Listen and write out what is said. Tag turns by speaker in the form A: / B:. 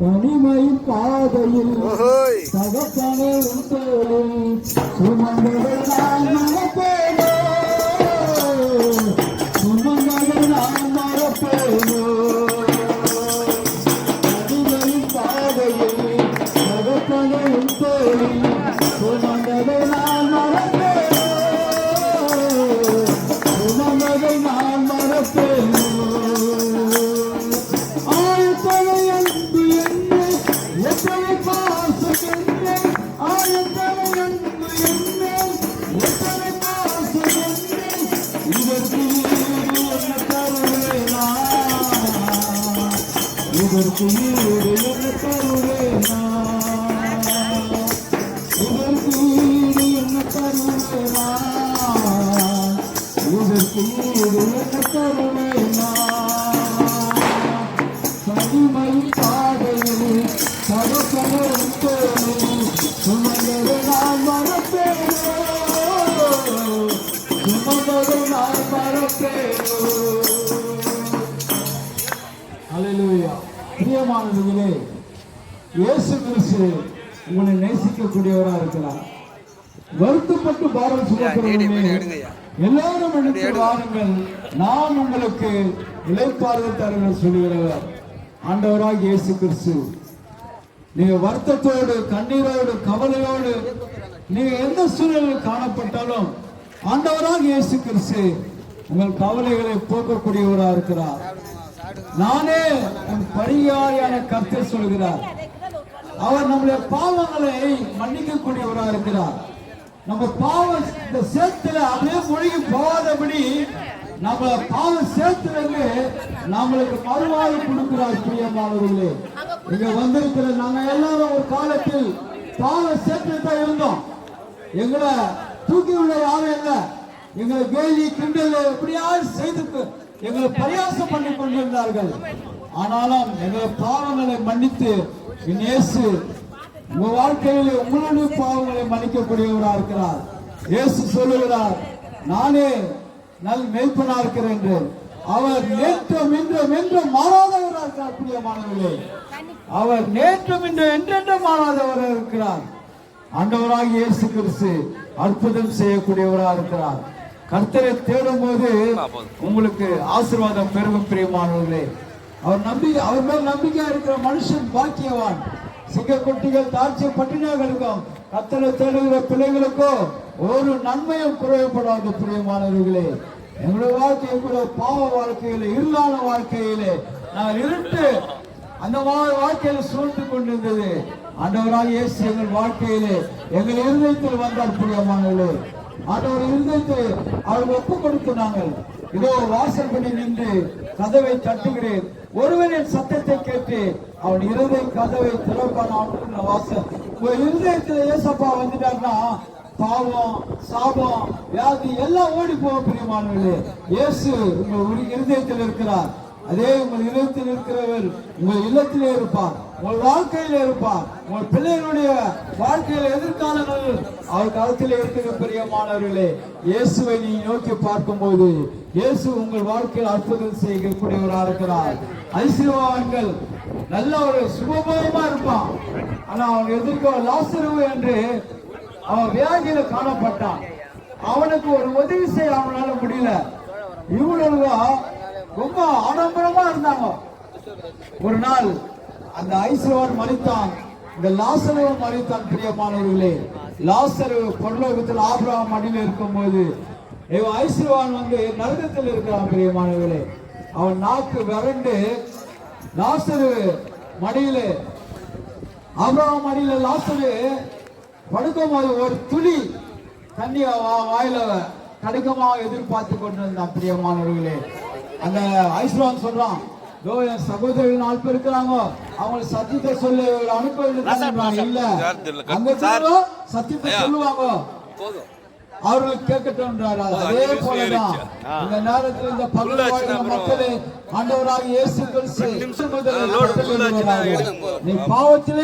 A: தனிமையின் பாதையில் தகப்பனே உன் தோளில் சுமந்ததை நான் மறப்பேனோ. இதற்கு ஈடு என்ன தருவேனா இதற்கு ஈடு என்ன தருவேனா இதற்கு ஈடு என்ன தருவேனா தனிமையின் பாதையில் தகப்பனும் தோழில் சுமந்ததை நான் மறப்பேனோ? சுமந்ததை நான் மறப்பேனோ? பிரியமானவர்களே இயேசு கிறிஸ்து உங்களை நேசிக்கக்கூடியவரா இருக்கிறார். வருத்தப்பட்டு பாரம் சுமக்கிறவர்களே எல்லாரும் எடுத்து வாருங்கள். நான் உங்களுக்கு இளைப்பாறுதல் தருவேன் சொல்லுகிறவர் ஆண்டவராக இயேசு கிறிஸ்து. நீங்க வருத்தத்தோடு கண்ணீரோடு கவலையோடு நீங்க எந்த சூழலில் காணப்பட்டாலும் ஆண்டவராக இயேசு கிறிஸ்து உங்கள் கவலைகளை போக்கக்கூடியவராக இருக்கிறார். நானே உன் பரிகாரியான கர்த்தர் சொல்கிறார். அவர் நம்முடைய பாவங்களை மன்னிக்கக்கூடியவராக இருக்கிறார். நம்ம பாவம் இந்த சேத்துல அப்படியே மூழ்கி போகாதபடி நம்ம பாவம் சேத்துல நம்மளுக்கு மறுவாழ்வு கொடுக்கிறார் பிரியமானவர்களே. இங்க வந்திருக்கிற நாங்க எல்லாரும் ஒரு காலத்தில் பாவம் சேத்துல தான் இருந்தோம். எங்களை தூக்கி விட யாரும் இல்லை. எங்களை கேலி கிண்டல் எப்படியாவது செய்து எங்களை பரியாசம் பண்ணி கொண்டிருந்தார்கள். ஆனாலும் எங்களை பாவங்களை மன்னித்து இயேசு உங்க வாழ்க்கையிலே உங்களுடைய பாவங்களை மன்னிக்கக்கூடியவராக இருக்கிறார். இயேசு சொல்லுகிறார் நானே நல் மெய்ப்பனா இருக்கிறேன் என்று அவர் நேற்றும் இன்றும் என்றும் மாறாதவராக இருக்கிறார் பிரியமானவர்களே. அவர் நேற்றும் இன்றும் என்றென்றும் மாறாதவராக இருக்கிறார். ஆண்டவராக இயேசு கிறிஸ்து அற்புதம் செய்யக்கூடியவராக இருக்கிறார். கர்த்தரை தேடும் போது உங்களுக்கு ஆசீர்வாதம் பெருகும் பிரியமானவர்களே. அவர் நம்பி அவர் மேல் நம்பிக்கையா இருக்கிற மனுஷன் பாக்கியவான். சிங்கக்குட்டிகள் தாழ்ச்சிய பட்டினர்களுக்கும் கத்தனை தேடுகிற பிள்ளைகளுக்கோ ஒரு நன்மையும் குறையப்படாது பிரியமானவர்களே. எங்களுடைய வாழ்க்கை எங்களுடைய பாவ வாழ்க்கையிலே இருளான வாழ்க்கையிலே நான் இருட்டு அந்த வா- வாழ்க்கையில சூழ்ந்து கொண்டிருந்தது. ஆண்டவராக இயேசு எங்கள் வாழ்க்கையிலே எங்கள் இருதயத்தில் வந்தார் பிரியமானவர்களே. ஆண்டவர் இருதயத்தை அவர் ஒப்பு கொடுத்து இதோ வாசல் பண்ணி நின்று கதவை தட்டுகிறேன். ஒருவனின் சத்தத்தை கேட்டு அவன் இருதை கதவை திறப்பான் அவனுக்கு வாசல். உங்க இருதயத்துல ஏசப்பா வந்துட்டாருன்னா பாவம் சாபம் வியாதி எல்லாம் ஓடி போக பிரியமானவர்களே. இயேசு உங்கள் இருதயத்தில் இருக்கிறார். அதே உங்கள் இல்லத்தில் இருக்கிறவர் உங்கள் இல்லத்திலே இருப்பார். உங்கள் வாழ்க்கையில் இருப்பார். உங்கள் பிள்ளைகளுடைய வாழ்க்கையில் எதிர்காலங்கள் அவர் காலத்தில் இருக்கிற பிரியமானவர்களே இயேசுவை நீ நோக்கி பார்க்கும்போது இயேசு உங்கள் வாழ்க்கையில் அற்புதம் செய்யக்கூடியவராக இருக்கிறார். ஐசிவான்கள் நல்ல ஒரு சுகபோகமா இருப்பான். ஆனா அவன் எதிர்க்க லாசருவு என்று அவன் வியாதியில காணப்பட்டான். அவனுக்கு ஒரு உதவி செய்ய அவனால முடியல. இவ்வளவு ரொம்ப ஆடம்பரமா இருந்தாங்க. ஒரு நாள் அந்த ஐஸ்வரன் மறித்தான். இந்த லாசருவன் மறித்தான் பிரியமானவர்களே. லாசரு பொருளோகத்தில் ஆபிரகாம் அடியில் இருக்கும் போது ஐஸ்வரன் வந்து நரகத்தில் இருக்கிறான் பிரியமானவர்களே. அவன் நாக்கு விரண்டு லாசரு மடியில ஆபிரகாம் அடியில லாசரு படுக்கும் போது ஒரு துளி தண்ணி வா- வாயில கடுக்கமாக எதிர்பார்த்து கொண்டிருந்தான் பிரியமானவர்களே. அந்த ஐஸ்வான் சொல்றான் என் சகோதரர்கள் நாலு பேர் இருக்கிறாங்க அவங்களுக்கு சத்தியத்தை சொல்லி அனுப்ப இல்ல. அங்க சொல்லுவோம் சத்தியத்தை சொல்லுவாங்க. அவர்களுக்கு கேட்கட்டும்ன்றார். அதே போலதான். இந்த நேரத்தில் இந்த பகல் வாழ்கிற மக்களே ஆண்டவராக இயேசு கிறிஸ்து. நீ பாவத்திலே